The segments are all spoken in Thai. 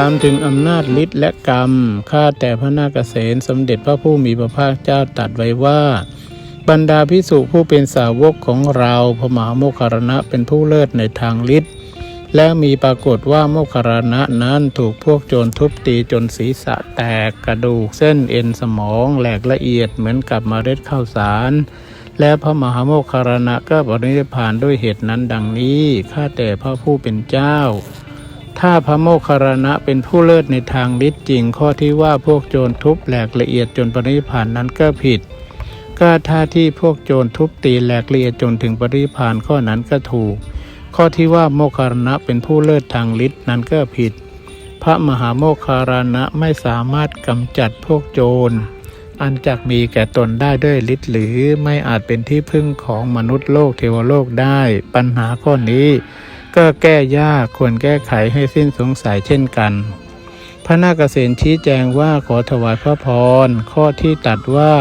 ถามถึงอำนาจฤทธิ์และกรรม ข้าแต่พระนาคเษนสมเด็จพระผู้มีพระภาคเจ้าตรัสไว้ว่า บรรดาพิสุผู้เป็นสาวกของเราพระมหาโมคคารณะเป็นผู้เลิศในทางฤทธิ์และมีปรากฏว่าโมคคารณะนั้นถูกพวกโจรทุบตีจนศีรษะแตกกระดูกเส้นเอ็นสมองแหลกละเอียดเหมือนกับเมล็ดข้าวสาร และพระมหาโมคคารณะก็ปรินิพานด้วยเหตุนั้นดังนี้ข้าแต่พระผู้เป็นเจ้า ถ้าพระโมคคัลลานะเป็นผู้เลิศในทางฤทธิ์จริง ข้อที่ว่าพวกโจรทุบแหลกละเอียดจนปริพานนั้นก็ผิด ก็ถ้าที่พวกโจรทุบตีแหลกละเอียดจนถึงปริพานข้อนั้นก็ถูก ข้อที่ว่าโมคคัลลานะเป็นผู้เลิศทางฤทธิ์นั้นก็ผิด พระมหาโมคคารณะไม่สามารถกำจัดพวกโจร อันจักมีแก่ตนได้ด้วยฤทธิ์หรือไม่อาจเป็นที่พึ่งของมนุษย์โลกเทวโลกได้ ปัญหาข้อนี้ ก็แก้ยากควรแก้ไขให้สิ้นสงสัยเช่นกัน พระนาคเษนชี้แจงว่าขอถวายพระพร ข้อที่ตัดว่า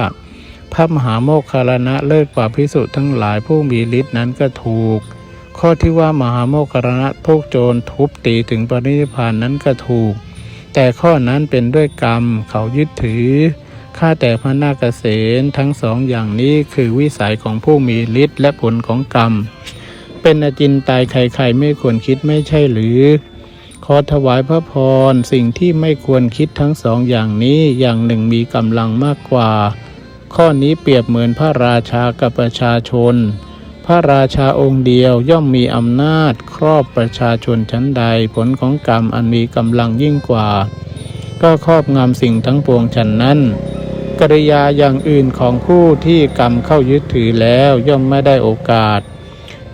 พระมหาโมคคารณะเลิศกว่าพิสุทั้งหลายผู้มีฤทธินั้นก็ถูก ข้อที่ว่ามหาโมคคารณะพวกโจรทุบตีถึงปรินิพานนั้นก็ถูก แต่ข้อนั้นเป็นด้วยกรรมเขายึดถือข้าแต่พระนาคเษนทั้งสองอย่างนี้คือวิสัยของผู้มีฤทธิ์และผลของกรรม เป็นอจินตายใครๆไม่ควรคิดไม่ใช่หรือ ขอถวายพระพรสิ่งที่ไม่ควรคิดทั้งสองอย่างนี้อย่างหนึ่งมีกำลังมากกว่า ข้อนี้เปรียบเหมือนพระราชากับประชาชน พระราชาองค์เดียวย่อมมีอำนาจครอบประชาชนชั้นใดผลของกรรมอันมีกำลังยิ่งกว่า ก็ครอบงำสิ่งทั้งปวงฉันนั้นกริยาอย่างอื่นของผู้ที่กรรมเข้ายึดถือแล้วย่อมไม่ได้โอกาส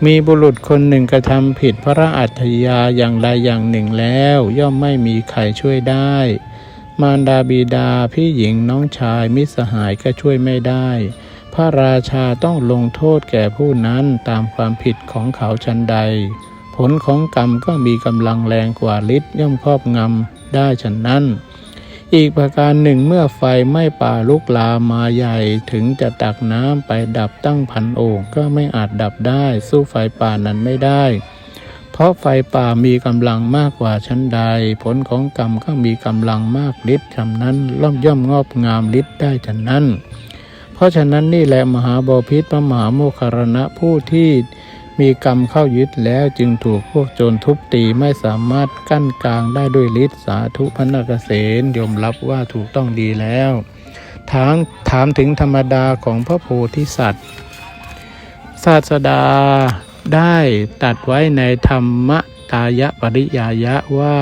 มีบุรุษคนหนึ่งกระทำผิดพระอัจฉริยาอย่างใดอย่างหนึ่งแล้ว ย่อมไม่มีใครช่วยได้ มารดาบิดาพี่หญิงน้องชายมิสหายก็ช่วยไม่ได้ พระราชาต้องลงโทษแก่ผู้นั้นตามความผิดของเขาชันใด ผลของกรรมก็มีกำลังแรงกว่าฤทธิ์ย่อมครอบงำได้ฉันนั้น อีกประการหนึ่งเมื่อไฟไหม้ป่าลุกลามมาใหญ่ถึงจะตักน้ำไปดับตั้งพันโอ่งก็ไม่อาจดับได้ สู้ไฟป่านั้นไม่ได้ เพราะไฟป่ามีกำลังมากกว่าชั้นใด ผลของกรรมก็มีกำลังมากฤทธิ์ฉะนั้นล่อมย่อมงอบงามฤทธิ์ได้ฉะนั้น เพราะฉะนั้นนี่แหละมหาบพิษพระมหาโมคคารณะผู้ที่ มีกรรมเข้ายึดแล้วจึงถูกพวกโจรทุบตีไม่สามารถกั้นกลางได้ด้วยฤทธิ์สาธุพนักเษนยอมรับว่าถูกต้องดีแล้วทางถามถึงธรรมดาของพระโพธิสัตว์ ศาสดาได้ตัดไว้ในธรรมตายะปริยายะว่า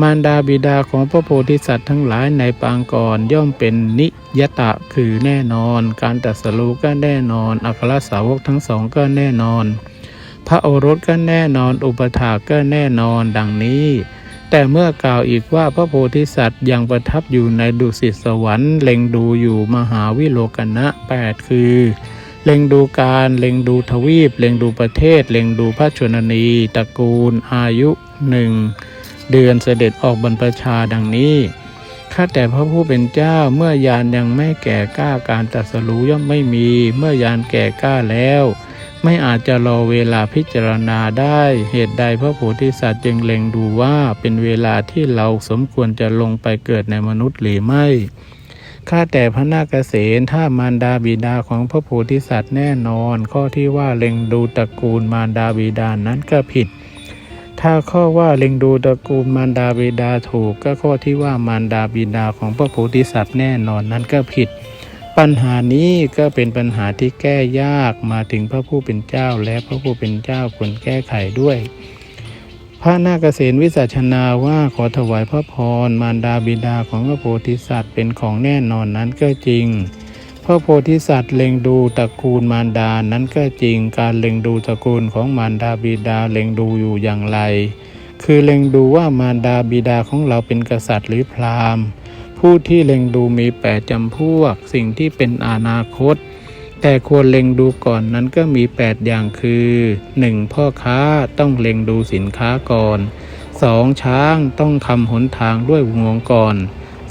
มารดาบิดาของพระโพธิสัตว์ทั้งหลายในปางก่อนย่อมเป็นนิยตะคือแน่นอน การตรัสรู้ก็แน่นอน อัครสาวกทั้งสองก็แน่นอน พระโอรสก็แน่นอน อุปถากก็แน่นอนดังนี้ แต่เมื่อกล่าวอีกว่าพระโพธิสัตว์ยังประทับอยู่ในดุสิตสวรรค์เล็งดูอยู่มหาวิโลกนะแปดคือเล็งดูการเล็งดูทวีป เล็งดูประเทศ เล็งดูพระชนนีตระกูลอายุหนึ่ง เดือนเสด็จออกบรรพชาดังนี้ข้าแต่พระผู้เป็นเจ้าเมื่อยานยังไม่แก่กล้าการตรัสรู้ย่อมไม่มี เมื่อยานแก่กล้าแล้ว ไม่อาจจะรอเวลาพิจารณาได้ เหตุใดพระโพธิสัตว์จึงเล็งดูว่าเป็นเวลาที่เราสมควรจะลงไปเกิดในมนุษย์หรือไม่ข้าแต่พระนาคเษนถ้ามารดาบิดาของพระโพธิสัตว์แน่นอน ข้อที่ว่าเล็งดูตระกูลมารดาบิดานั้นก็ผิด ถ้าข้อว่าเล็งดูตระกูลมารดาบิดาถูก ก็ข้อที่ว่ามารดาบิดาของพระโพธิสัตว์แน่นอนนั้นก็ผิด ปัญหานี้ก็เป็นปัญหาที่แก้ยากมาถึงพระผู้เป็นเจ้าและพระผู้เป็นเจ้าควรแก้ไขด้วย พระนาคเษนวิสัชนาว่าขอถวายพระพรมารดาบิดาของพระโพธิสัตว์เป็นของแน่นอนนั้นก็จริง ระโพธิสัตว์เล็งดูตระกูลมารดา นั้นก็จริงการเล็งดูตระกูลของมารดาบิดาเล็งดูอยู่อย่างไร คือเล็งดูว่ามารดาบิดาของเราเป็นกษัตริย์หรือพราหมณ์ ผู้ที่เล็งดูมีแปดจำพวก สิ่งที่เป็นอนาคต แต่ควรเล็งดูก่อนนั้นก็มี 8 อย่างคือ 1. พ่อค้าต้องเล็งดูสินค้าก่อน 2. ช้างต้องคำหนทางด้วยงวงก่อน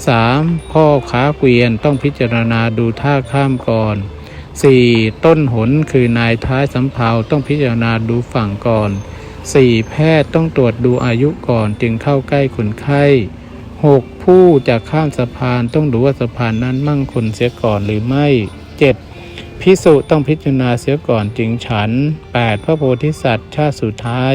3. พ่อค้าเกวียนต้องพิจารณาดูท่าข้ามก่อน 4. ต้นหนคือนายท้ายสำเภาต้องพิจารณาดูฝั่งก่อน 4. แพทย์ต้องตรวจดูอายุก่อนจึงเข้าใกล้คนไข้ 6. ผู้จะข้ามสะพานต้องดูว่าสะพานนั้นมั่งคงเสียก่อนหรือไม่ 7. พิสุต้องพิจารณาเสียก่อนจึงฉัน 8. พระโพธิสัตว์ชาติสุดท้าย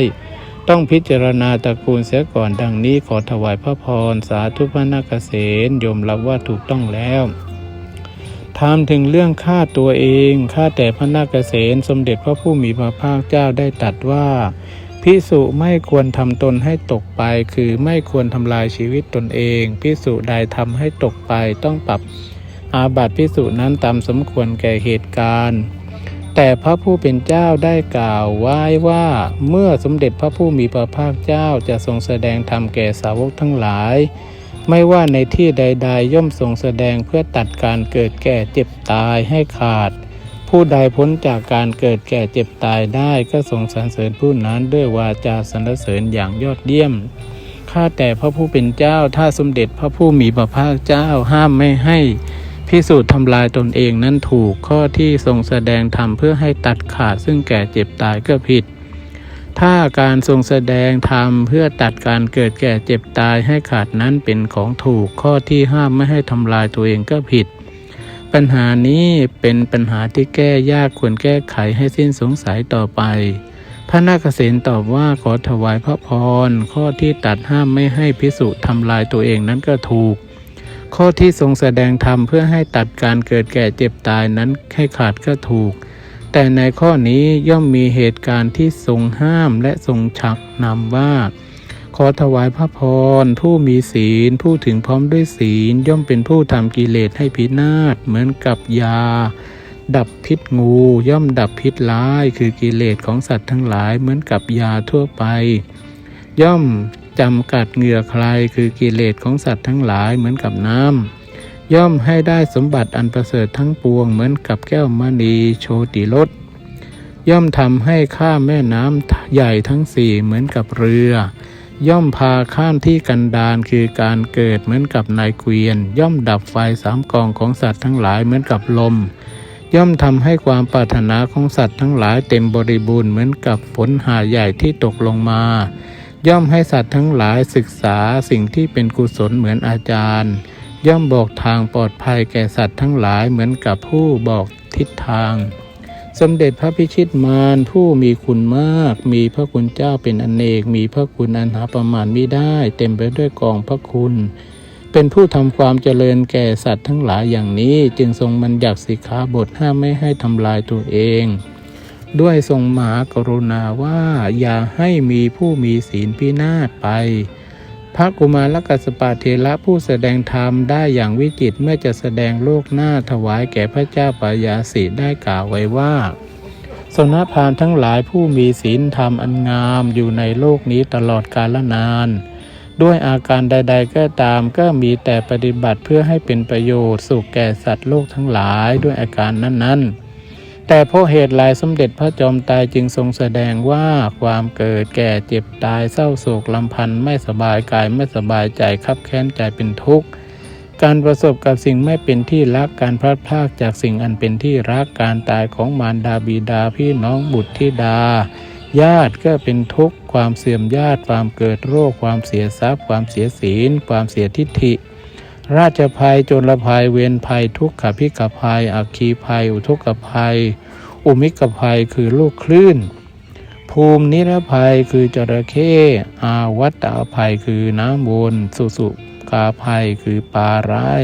ต้องพิจารณาตระกูลเสียก่อนดังนี้ขอถวายพระพร สาธุพระนาคเษนยมรับว่าถูกต้องแล้วถามถึงเรื่องฆ่าตัวเองข้าแต่พระนาคเษนสมเด็จพระผู้มีพระภาคเจ้าได้ตรัสว่าพิสุไม่ควรทำตนให้ตกไป คือไม่ควรทำลายชีวิตตนเองพิสุใดทำให้ตกไปต้องปรับอาบัติพิสุนั้นตามสมควรแก่เหตุการณ์ แต่พระผู้เป็นเจ้าได้กล่าวไว้ว่าเมื่อสมเด็จพระผู้มีพระภาคเจ้าจะทรงแสดงธรรมแก่สาวกทั้งหลาย ไม่ว่าในที่ใด ๆ ย่อมทรงแสดงเพื่อตัดการเกิดแก่เจ็บตายให้ขาด ผู้ใดพ้นจากการเกิดแก่เจ็บตายได้ก็ทรงสรรเสริญผู้นั้นด้วยวาจาสรรเสริญอย่างยอดเยี่ยมข้าแต่พระผู้เป็นเจ้าถ้าสมเด็จพระผู้มีพระภาคเจ้าห้ามไม่ให้ พิสูจน์ทำลายตนเองนั้นถูกข้อที่ทรงแสดงธรรมเพื่อให้ตัดขาดซึ่งแก่เจ็บตายก็ผิด ถ้าการทรงแสดงธรรมเพื่อตัดการเกิดแก่เจ็บตายให้ขาดนั้นเป็นของถูกข้อที่ห้ามไม่ให้ทำลายตัวเองก็ผิด ปัญหานี้เป็นปัญหาที่แก้ยากควรแก้ไขให้สิ้นสงสัยต่อไป พระนาคเษนตอบว่าขอถวายพระพรข้อที่ตัดห้ามไม่ให้พิสุทำลายตัวเองนั้นก็ถูก ข้อที่ทรงแสดงธรรมเพื่อให้ตัดการเกิดแก่เจ็บตายนั้นให้ขาดก็ถูก แต่ในข้อนี้ย่อมมีเหตุการณ์ที่ทรงห้ามและทรงชักนำว่า ขอถวายพระพรผู้มีศีลผู้ถึงพร้อมด้วยศีลย่อมเป็นผู้ทำกิเลสให้พินาศเหมือนกับยา ดับพิษงูย่อมดับพิษร้าย คือกิเลสของสัตว์ทั้งหลายเหมือนกับยาทั่วไป ย่อม จำกัดเหงื่อใครคือกิเลสของสัตว์ทั้งหลายเหมือนกับน้ำย่อมให้ได้สมบัติอันประเสริฐทั้งปวงเหมือนกับแก้วมณีโชติรสย่อมทำให้ข้ามแม่น้ำใหญ่ทั้งสี่เหมือนกับเรือ ย่อมพาข้ามที่กันดารคือการเกิดเหมือนกับนายเกวียน ย่อมดับไฟสามกองของสัตว์ทั้งหลายเหมือนกับลม ย่อมทำให้ความปรารถนาของสัตว์ทั้งหลายเต็มบริบูรณ์เหมือนกับฝนหาใหญ่ที่ตกลงมา ย่อมให้สัตว์ทั้งหลายศึกษาสิ่งที่เป็นกุศลเหมือนอาจารย์ ย่อมบอกทางปลอดภัยแก่สัตว์ทั้งหลายเหมือนกับผู้บอกทิศทาง สมเด็จพระพิชิตมารผู้มีคุณมาก มีพระคุณเจ้าเป็นอนเนก มีพระคุณอันหาประมาณไมิได้ เต็มไปด้วยกองพระคุณ เป็นผู้ทำความเจริญแก่สัตว์ทั้งหลายอย่างนี้ จึงทรงบัญญัติสิกขาบทห้ามไม่ให้ทำลายตัวเอง ด้วยทรงมหากรุณาว่าอย่าให้มีผู้มีศีลพินาศไป พระกุมารกัสปะเทระผู้แสดงธรรมได้อย่างวิจิตเมื่อจะแสดงโลกหน้าถวายแก่พระเจ้าปายาสิได้กล่าวไว้ว่าสนพานทั้งหลายผู้มีศีลธรรมอันงามอยู่ในโลกนี้ตลอดกาลนาน ด้วยอาการใด ๆ ก็ตามก็มีแต่ปฏิบัติเพื่อให้เป็นประโยชน์สุขแก่สัตว์โลกทั้งหลายด้วยอาการนั้นๆ แต่เพราะเหตุหลายสมเด็จพระจอมไตรจึงทรงแสดงว่าความเกิดแก่เจ็บตายเศร้าโศกลำพันธ์ไม่สบายกายไม่สบายใจคับแค้นใจเป็นทุกข์การประสบกับสิ่งไม่เป็นที่รักการพลัดพรากจากสิ่งอันเป็นที่รักการตายของมารดาบิดาพี่น้องบุตรธิดา ญาติก็เป็นทุกข์ความเสื่อมญาติความเกิดโรค ความเสียทรัพย์ ความเสียศีล ความเสียทิฏฐิ ราชภัยโจรภัยเวรภัยทุกขพิกภัยอัคคีภัย อุทกภัย อุมิกภัยคือลูกคลื่น ภูมินิรภัยคือจระเข้อาวัตตาภัยคือน้ำวนสุสุกาภัยคือปลาร้าย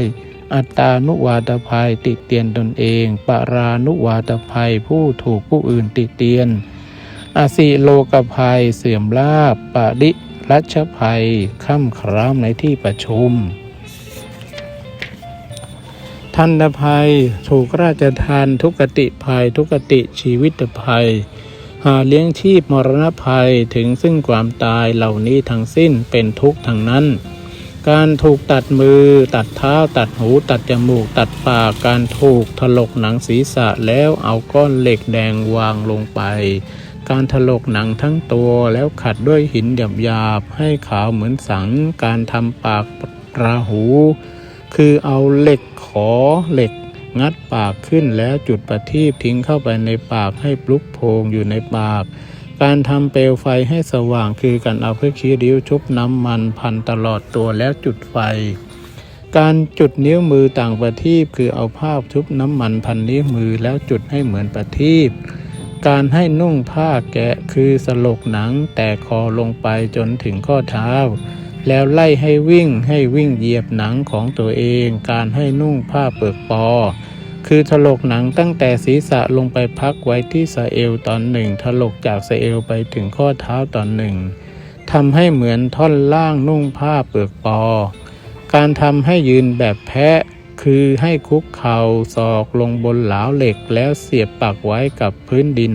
อัตตานุวาตภัยติเตียนตนเองปารานุวาตภัยผู้ถูกผู้อื่นติเตียน อสิโลกภัยเสื่อมลาบปะดิรัชภัยข้ามครามในที่ประชุม ทันตภัย ถูกราชทานทุกติภัย ทุกติชีวิตภัย หาเลี้ยงชีพมรณภัยถึงซึ่งความตายเหล่านี้ทั้งสิ้นเป็นทุกข์ทั้งนั้น การถูกตัดมือ ตัดเท้า ตัดหู ตัดจมูก ตัดปาก การถูกถลกหนังศีรษะแล้วเอาก้อนเหล็กแดงวางลงไป การถลกหนังทั้งตัวแล้วขัดด้วยหินหยาบๆให้ขาวเหมือนสัง การทำปากราหู คือเอาเหล็กขอเหล็กงัดปากขึ้นแล้วจุดประทีปทิ้งเข้าไปในปากให้ปลุกโพงอยู่ในปาก การทำเปลวไฟให้สว่างคือการเอาเพระคีริ้วชุบน้ำมันพันตลอดตัวแล้วจุดไฟ การจุดนิ้วมือต่างประทีปคือเอาผ้าชุบน้ำมันพันนิ้วมือแล้วจุดให้เหมือนประทีปการให้นุ่งผ้าแกะคือสลกหนังแต่คอลงไปจนถึงข้อเท้า แล้วไล่ให้วิ่งให้วิ่งเหยียบหนังของตัวเอง การให้นุ่งผ้าเปลือกปอ คือถลกหนังตั้งแต่ศีรษะลงไปพักไว้ที่สะเอวตอนหนึ่งถลกจากสะเอวไปถึงข้อเท้าตอนหนึ่งทำให้เหมือนท่อนล่างนุ่งผ้าเปลือกปอ การทำให้ยืนแบบแพะ คือให้คุกเข่าศอกลงบนเหลาเหล็กแล้วเสียบปักไว้กับพื้นดิน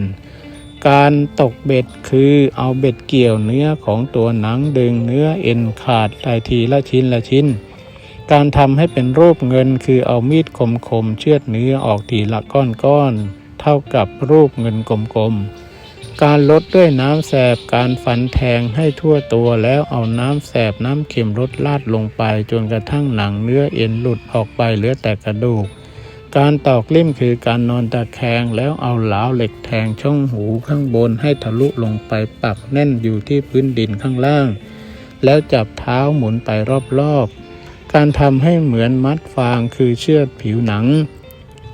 การตกเบ็ดคือเอาเบ็ดเกี่ยวเนื้อของตัวหนังดึงเนื้อเอ็นขาดได้ทีละชิ้นละชิ้น การทำให้เป็นรูปเงินคือเอามีดคมๆเชือดเนื้อออกทีละก้อนๆเท่ากับรูปเงินกลมๆ การลดด้วยน้ำแสบการฟันแทงให้ทั่วตัวแล้วเอาน้ำแสบน้ำเค็มลดลาดลงไปจนกระทั่งหนังเนื้อเอ็นหลุดออกไปเหลือแต่กระดูก การตอกลิ่มคือการนอนตะแคงแล้วเอาเหลาเหล็กแทงช่องหูข้างบนให้ทะลุลงไปปักแน่นอยู่ที่พื้นดินข้างล่าง แล้วจับเท้าหมุนไปรอบๆ การทำให้เหมือนมัดฟางคือเชือดผิวหนัง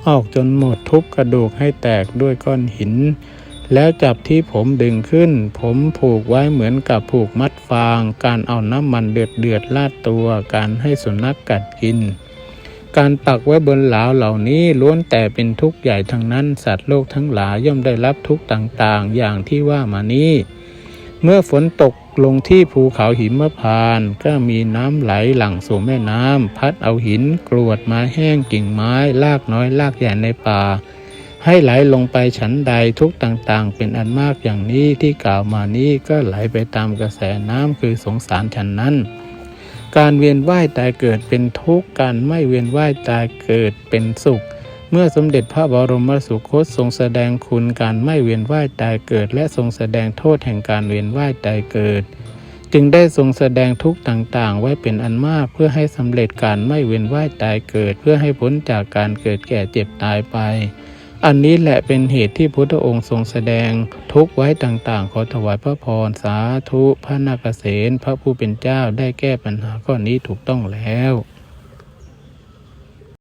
ออกจนหมดทุบกระดูกให้แตกด้วยก้อนหิน แล้วจับที่ผมดึงขึ้น ผมผูกไว้เหมือนกับผูกมัดฟาง การเอาน้ำมันเดือดเดือดๆลาดตัว การให้สุนัขกกัดกิน การปักไว้บนหลาวเหล่านี้ล้วนแต่เป็นทุกข์ใหญ่ทั้งนั้น สัตว์โลกทั้งหลายย่อมได้รับทุกข์ต่างๆ อย่างที่ว่ามานี้ เมื่อฝนตกลงที่ภูเขาหิมพานต์ก็มีน้ำไหลหลั่งสู่แม่น้ำพัดเอาหินกรวดไม้แห้งกิ่งไม้ลากน้อยลากใหญ่ในป่า ให้ไหลลงไปฉันใดทุกต่างๆ เป็นอันมากอย่างนี้ที่กล่าวมานี้ก็ไหลไปตามกระแสน้ำคือสงสารฉันนั้น การเวียนว่ายตายเกิดเป็นทุกข์การไม่เวียนว่ายตายเกิดเป็นสุข เมื่อสมเด็จพระบรมสุคตทรงแสดงคุณการไม่เวียนว่ายตายเกิด และทรงแสดงโทษแห่งการเวียนว่ายตายเกิด จึงได้ทรงแสดงทุกข์ต่างๆ ไว้เป็นอันมากเพื่อให้สำเร็จการไม่เวียนว่ายตายเกิด เพื่อให้พ้นจากการเกิดแก่เจ็บตายไป อันนี้แหละเป็นเหตุที่พุทธองค์ทรงแสดงทุกไว้ต่างๆ ขอถวายพระพรสาธุพระนาคเษนพระผู้เป็นเจ้าได้แก้ปัญหาข้อนี้ถูกต้องแล้ว